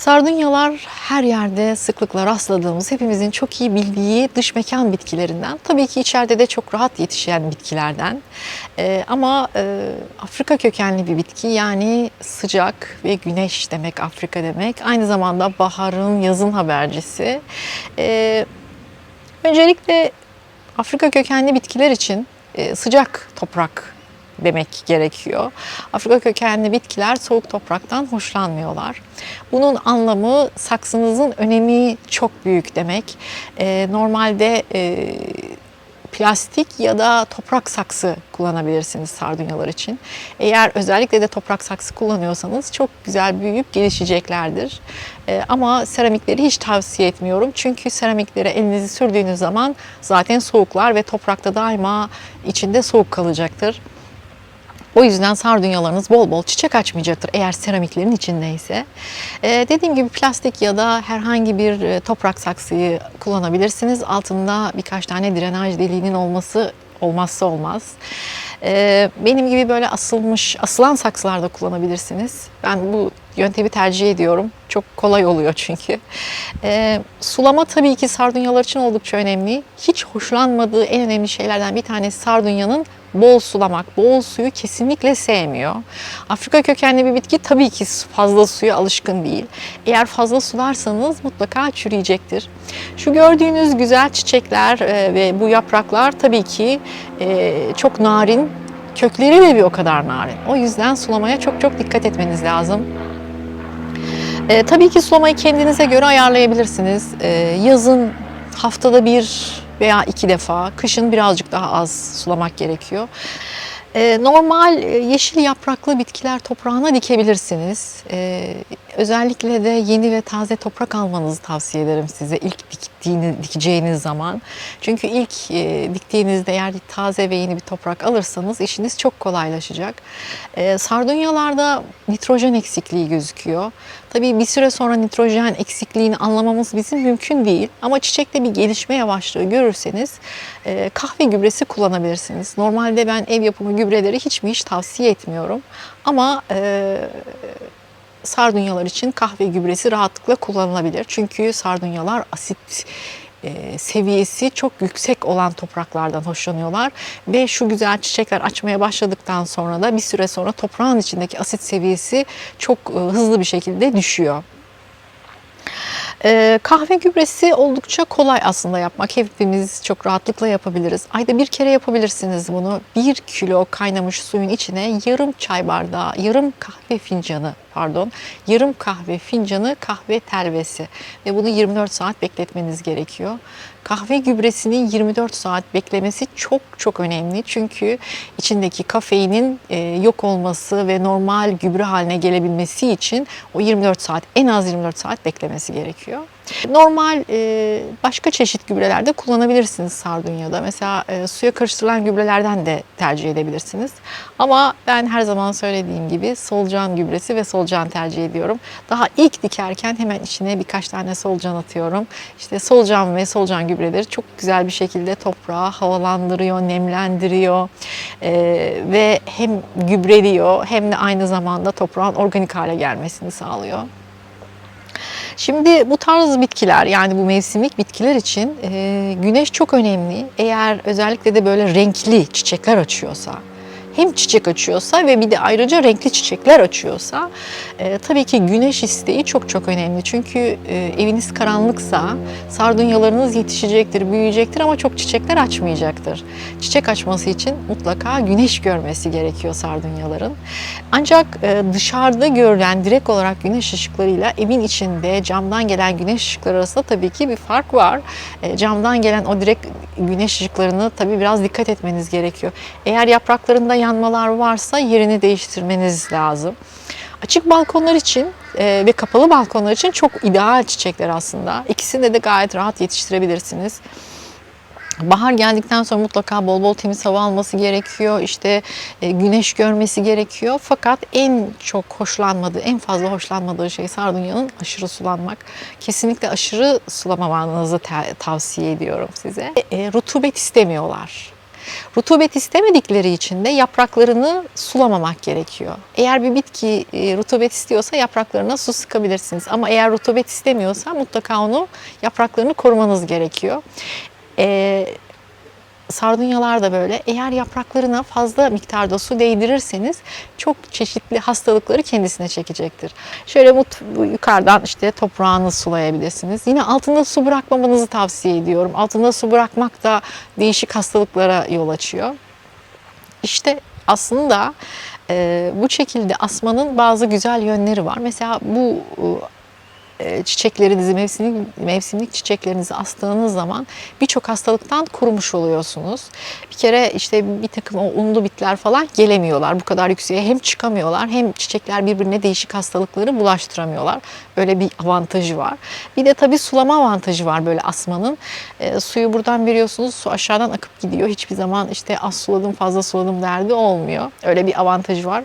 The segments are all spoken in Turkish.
Sardunyalar her yerde sıklıkla rastladığımız, hepimizin çok iyi bildiği dış mekan bitkilerinden. Tabii ki içeride de çok rahat yetişen bitkilerden. Ee, ama e, Afrika kökenli bir bitki yani sıcak ve güneş demek Afrika demek. Aynı zamanda baharın, yazın habercisi. Ee, öncelikle Afrika kökenli bitkiler için e, sıcak toprak demek gerekiyor. Afrika kökenli bitkiler soğuk topraktan hoşlanmıyorlar. Bunun anlamı saksınızın önemi çok büyük demek. Ee, normalde e, plastik ya da toprak saksı kullanabilirsiniz sardunyalar için. Eğer özellikle de toprak saksı kullanıyorsanız çok güzel büyüyüp gelişeceklerdir. Ee, ama seramikleri hiç tavsiye etmiyorum. Çünkü seramiklere elinizi sürdüğünüz zaman zaten soğuklar ve toprakta daima içinde soğuk kalacaktır. O yüzden sardunyalarınız bol bol çiçek açmayacaktır eğer seramiklerin içindeyse. Ee, dediğim gibi plastik ya da herhangi bir e, toprak saksıyı kullanabilirsiniz. Altında birkaç tane drenaj deliğinin olması olmazsa olmaz. Ee, benim gibi böyle asılmış, asılan saksılarda kullanabilirsiniz. Ben bu yöntemi tercih ediyorum. Çok kolay oluyor çünkü. Ee, sulama tabii ki sardunyalar için oldukça önemli. Hiç hoşlanmadığı en önemli şeylerden bir tanesi sardunyanın bol sulamak. Bol suyu kesinlikle sevmiyor. Afrika kökenli bir bitki tabii ki fazla suya alışkın değil. Eğer fazla sularsanız mutlaka çürüyecektir. Şu gördüğünüz güzel çiçekler e, ve bu yapraklar tabii ki e, çok narin. Kökleri de bir o kadar narin. O yüzden sulamaya çok çok dikkat etmeniz lazım. E, tabii ki sulamayı kendinize göre ayarlayabilirsiniz. E, yazın haftada bir veya iki defa, kışın birazcık daha az sulamak gerekiyor. E, normal e, yeşil yapraklı bitkiler toprağına dikebilirsiniz. Özellikle de yeni ve taze toprak almanızı tavsiye ederim size ilk diktiğiniz, dikeceğiniz zaman. Çünkü ilk e, diktiğinizde eğer taze ve yeni bir toprak alırsanız işiniz çok kolaylaşacak. E, sardunyalarda nitrojen eksikliği gözüküyor. Tabii bir süre sonra nitrojen eksikliğini anlamamız bizim mümkün değil. Ama çiçekte bir gelişme yavaşlığı görürseniz e, kahve gübresi kullanabilirsiniz. Normalde ben ev yapımı gübreleri hiç mi hiç tavsiye etmiyorum. Ama e, sardunyalar için kahve gübresi rahatlıkla kullanılabilir. Çünkü sardunyalar asit e, seviyesi çok yüksek olan topraklardan hoşlanıyorlar ve şu güzel çiçekler açmaya başladıktan sonra da bir süre sonra toprağın içindeki asit seviyesi çok e, hızlı bir şekilde düşüyor. Ee, kahve gübresi oldukça kolay aslında yapmak. Hepimiz çok rahatlıkla yapabiliriz. Ayda bir kere yapabilirsiniz bunu. Bir kilo kaynamış suyun içine yarım çay bardağı, yarım kahve fincanı pardon, yarım kahve fincanı kahve telvesi ve bunu 24 saat bekletmeniz gerekiyor. Kahve gübresinin 24 saat beklemesi çok çok önemli. Çünkü içindeki kafeinin e, yok olması ve normal gübre haline gelebilmesi için o 24 saat en az 24 saat beklemesi gerekiyor. Normal e, başka çeşit gübrelerde kullanabilirsiniz sardunyada. Mesela e, suya karıştırılan gübrelerden de tercih edebilirsiniz. Ama ben her zaman söylediğim gibi solucan gübresi ve solucan tercih ediyorum. Daha ilk dikerken hemen içine birkaç tane solucan atıyorum. İşte solucan ve solucan gübreleri çok güzel bir şekilde toprağı havalandırıyor, nemlendiriyor e, ve hem gübreliyor hem de aynı zamanda toprağın organik hale gelmesini sağlıyor. Şimdi bu tarz bitkiler yani bu mevsimlik bitkiler için e, güneş çok önemli. Eğer özellikle de böyle renkli çiçekler açıyorsa, hem çiçek açıyorsa ve bir de ayrıca renkli çiçekler açıyorsa e, tabii ki güneş isteği çok çok önemli. Çünkü e, eviniz karanlıksa sardunyalarınız yetişecektir, büyüyecektir ama çok çiçekler açmayacaktır. Çiçek açması için mutlaka güneş görmesi gerekiyor sardunyaların. Ancak e, dışarıda görülen direkt olarak güneş ışıklarıyla evin içinde camdan gelen güneş ışıkları arasında tabii ki bir fark var. E, camdan gelen o direkt güneş ışıklarını tabii biraz dikkat etmeniz gerekiyor. Eğer yapraklarında yanmalar varsa yerini değiştirmeniz lazım. Açık balkonlar için e, ve kapalı balkonlar için çok ideal çiçekler aslında. İkisini de gayet rahat yetiştirebilirsiniz. Bahar geldikten sonra mutlaka bol bol temiz hava alması gerekiyor. İşte e, güneş görmesi gerekiyor. Fakat en çok hoşlanmadığı, en fazla hoşlanmadığı şey sardunyanın aşırı sulanmak. Kesinlikle aşırı sulamamanızı tavsiye ediyorum size. E, rutubet istemiyorlar. Rutubet istemedikleri için de yapraklarını sulamamak gerekiyor. Eğer bir bitki e, rutubet istiyorsa yapraklarına su sıkabilirsiniz. Ama eğer rutubet istemiyorsa mutlaka onu yapraklarını korumanız gerekiyor. Ee, Sardunyalar da böyle. Eğer yapraklarına fazla miktarda su değdirirseniz çok çeşitli hastalıkları kendisine çekecektir. Şöyle bu, yukarıdan işte toprağını sulayabilirsiniz. Yine altında su bırakmamanızı tavsiye ediyorum. Altında su bırakmak da değişik hastalıklara yol açıyor. İşte aslında e, bu şekilde asmanın bazı güzel yönleri var. Mesela bu e, çiçeklerinizi, mevsimlik, mevsimlik çiçeklerinizi astığınız zaman birçok hastalıktan kurumuş oluyorsunuz. Bir kere işte bir takım o unlu bitler falan gelemiyorlar. Bu kadar yükseğe hem çıkamıyorlar hem çiçekler birbirine değişik hastalıkları bulaştıramıyorlar. Öyle bir avantajı var. Bir de tabii sulama avantajı var böyle asmanın. E, suyu buradan veriyorsunuz, su aşağıdan akıp gidiyor. Hiçbir zaman işte az suladım, fazla suladım derdi olmuyor. Öyle bir avantajı var.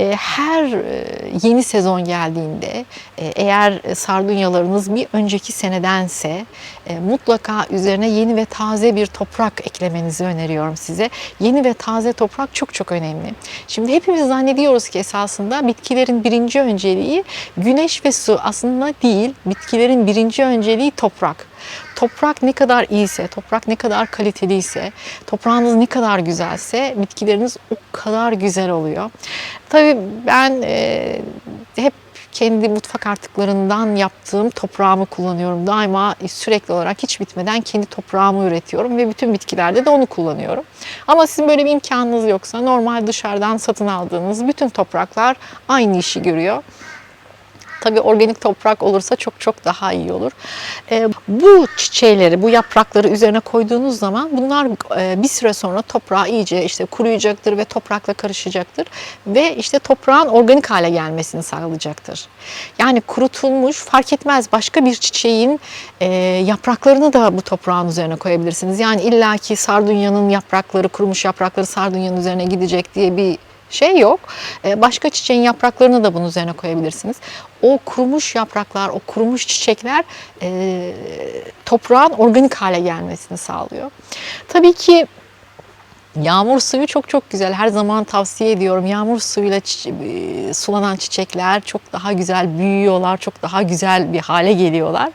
E, her e, yeni sezon geldiğinde e, eğer sardunyalarınız bir önceki senedense e, mutlaka üzerine yeni ve taze bir toprak eklemenizi öneriyorum size. Yeni ve taze toprak çok çok önemli. Şimdi hepimiz zannediyoruz ki esasında bitkilerin birinci önceliği güneş ve su aslında değil. Bitkilerin birinci önceliği toprak. Toprak ne kadar iyiyse, toprak ne kadar kaliteliyse, toprağınız ne kadar güzelse bitkileriniz o kadar güzel oluyor. Tabii ben e, hep kendi mutfak artıklarından yaptığım toprağımı kullanıyorum. Daima sürekli olarak hiç bitmeden kendi toprağımı üretiyorum ve bütün bitkilerde de onu kullanıyorum. Ama sizin böyle bir imkanınız yoksa normal dışarıdan satın aldığınız bütün topraklar aynı işi görüyor. Tabii organik toprak olursa çok çok daha iyi olur. E, bu çiçeğleri, bu yaprakları üzerine koyduğunuz zaman bunlar e, bir süre sonra toprağa iyice işte kuruyacaktır ve toprakla karışacaktır ve işte toprağın organik hale gelmesini sağlayacaktır. Yani kurutulmuş fark etmez başka bir çiçeğin e, yapraklarını da bu toprağın üzerine koyabilirsiniz. Yani illaki sardunyanın yaprakları, kurumuş yaprakları sardunyanın üzerine gidecek diye bir şey yok. Ee, Başka çiçeğin yapraklarını da bunun üzerine koyabilirsiniz. O kurumuş yapraklar, o kurumuş çiçekler e, toprağın organik hale gelmesini sağlıyor. Tabii ki Yağmur suyu çok çok güzel. Her zaman tavsiye ediyorum. Yağmur suyuyla çi- e, sulanan çiçekler çok daha güzel büyüyorlar. Çok daha güzel bir hale geliyorlar.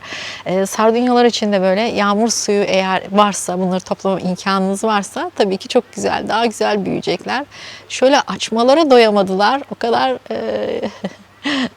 Ee, sardunyalar için de böyle yağmur suyu eğer varsa, bunları toplama imkanınız varsa tabii ki çok güzel, daha güzel büyüyecekler. Şöyle açmalara doyamadılar. O kadar e,